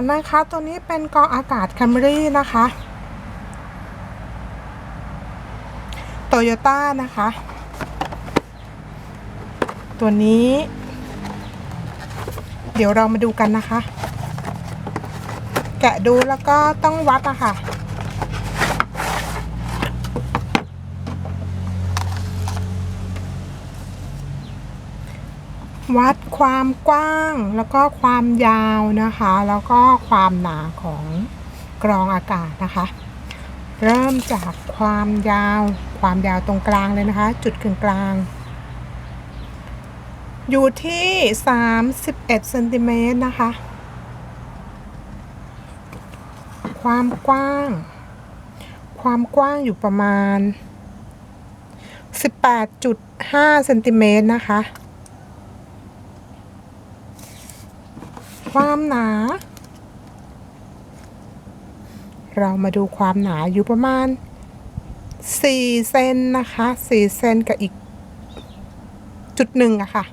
ศนะคะ ตัวนี้เป็นกองอากาศ Camry นะคะโตโยต้านะคะ ตัวนี้ เดี๋ยวเรามาดูกันนะคะ แกะดูแล้วก็ต้องวัดอะค่ะ วัดความกว้างแล้วก็ความยาวนะคะ แล้วก็ความหนาของกรองอากาศนะคะ เริ่มจากความยาว ความยาวตรงกลางเลยนะคะ จุดกึ่งกลาง อยู่ที่ 31เซนติเมตรนะคะ ความกว้าง ความกว้างอยู่ประมาณ 18.5เซนติเมตรนะคะ ความหนา เรามาดูความหนาอยู่ประมาณ4เซนนะคะ4เซนกับอีกจุดหนึ่งอะค่ะ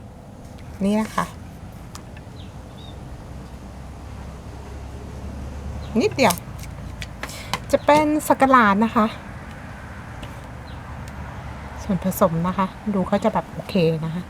นี่นะคะนิดเดียว จะเป็นสกหลาดนะคะ ส่วนผสมนะคะ ดูเขาจะแบบโอเคนะคะ